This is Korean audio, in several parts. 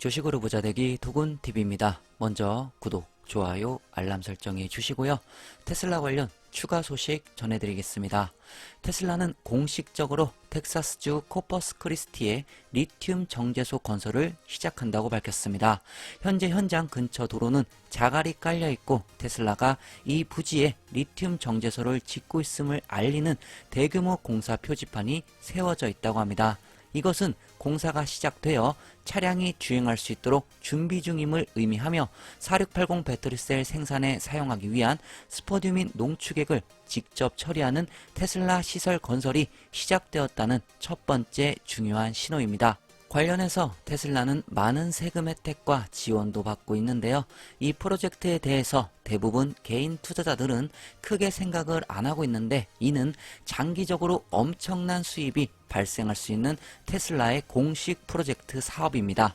주식으로 부자되기 도군TV입니다. 먼저 구독, 좋아요, 알람 설정해 주시고요. 테슬라 관련 추가 소식 전해드리겠습니다. 테슬라는 공식적으로 텍사스주 코퍼스 크리스티의 리튬 정제소 건설을 시작한다고 밝혔습니다. 현재 현장 근처 도로는 자갈이 깔려 있고 테슬라가 이 부지에 리튬 정제소를 짓고 있음을 알리는 대규모 공사 표지판이 세워져 있다고 합니다. 이것은 공사가 시작되어 차량이 주행할 수 있도록 준비 중임을 의미하며 4680 배터리셀 생산에 사용하기 위한 스포듐인 농축액을 직접 처리하는 테슬라 시설 건설이 시작되었다는 첫 번째 중요한 신호입니다. 관련해서 테슬라는 많은 세금 혜택과 지원도 받고 있는데요. 이 프로젝트에 대해서 대부분 개인 투자자들은 크게 생각을 안 하고 있는데 이는 장기적으로 엄청난 수입이 발생할 수 있는 테슬라의 공식 프로젝트 사업입니다.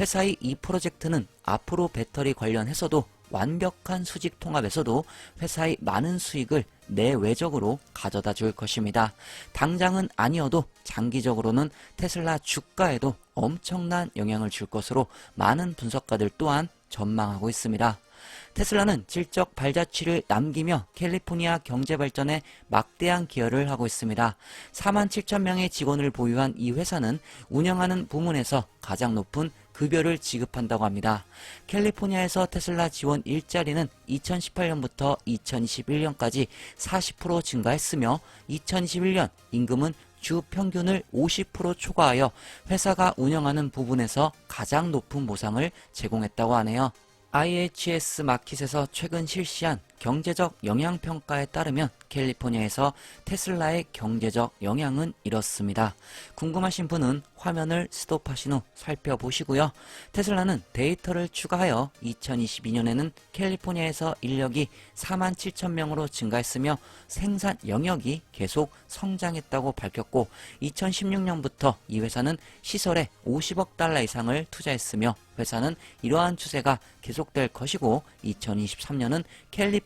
회사의 이 프로젝트는 앞으로 배터리 관련해서도 완벽한 수직 통합에서도 회사의 많은 수익을 내외적으로 가져다 줄 것입니다. 당장은 아니어도 장기적으로는 테슬라 주가에도 엄청난 영향을 줄 것으로 많은 분석가들 또한 전망하고 있습니다. 테슬라는 질적 발자취를 남기며 캘리포니아 경제 발전에 막대한 기여를 하고 있습니다. 4만 7천 명의 직원을 보유한 이 회사는 운영하는 부문에서 가장 높은 급여를 지급한다고 합니다. 캘리포니아에서 테슬라 지원 일자리는 2018년부터 2021년까지 40% 증가했으며 2021년 임금은 주 평균을 50% 초과하여 회사가 운영하는 부분에서 가장 높은 보상을 제공했다고 하네요. IHS 마켓에서 최근 실시한 경제적 영향 평가에 따르면 캘리포니아에서 테슬라의 경제적 영향은 이렇습니다. 궁금하신 분은 화면을 스톱하신 후 살펴보시고요. 테슬라는 데이터를 추가하여 2022년에는 캘리포니아에서 인력이 4만 7천 명으로 증가했으며 생산 영역이 계속 성장했다고 밝혔고 2016년부터 이 회사는 시설에 50억 달러 이상을 투자했으며 회사는 이러한 추세가 계속될 것이고 2023년은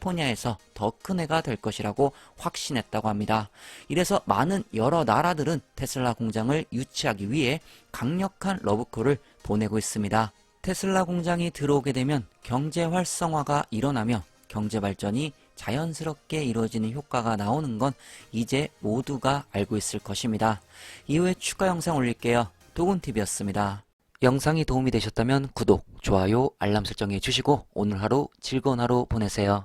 캘리포니아에서 더 큰 해가 될 것이라고 확신했다고 합니다. 이래서 많은 여러 나라들은 테슬라 공장을 유치하기 위해 강력한 러브콜을 보내고 있습니다. 테슬라 공장이 들어오게 되면 경제 활성화가 일어나며 경제 발전이 자연스럽게 이루어지는 효과가 나오는 건 이제 모두가 알고 있을 것입니다. 이후에 추가 영상 올릴게요. 도군TV였습니다. 영상이 도움이 되셨다면 구독, 좋아요, 알람 설정해 주시고 오늘 하루 즐거운 하루 보내세요.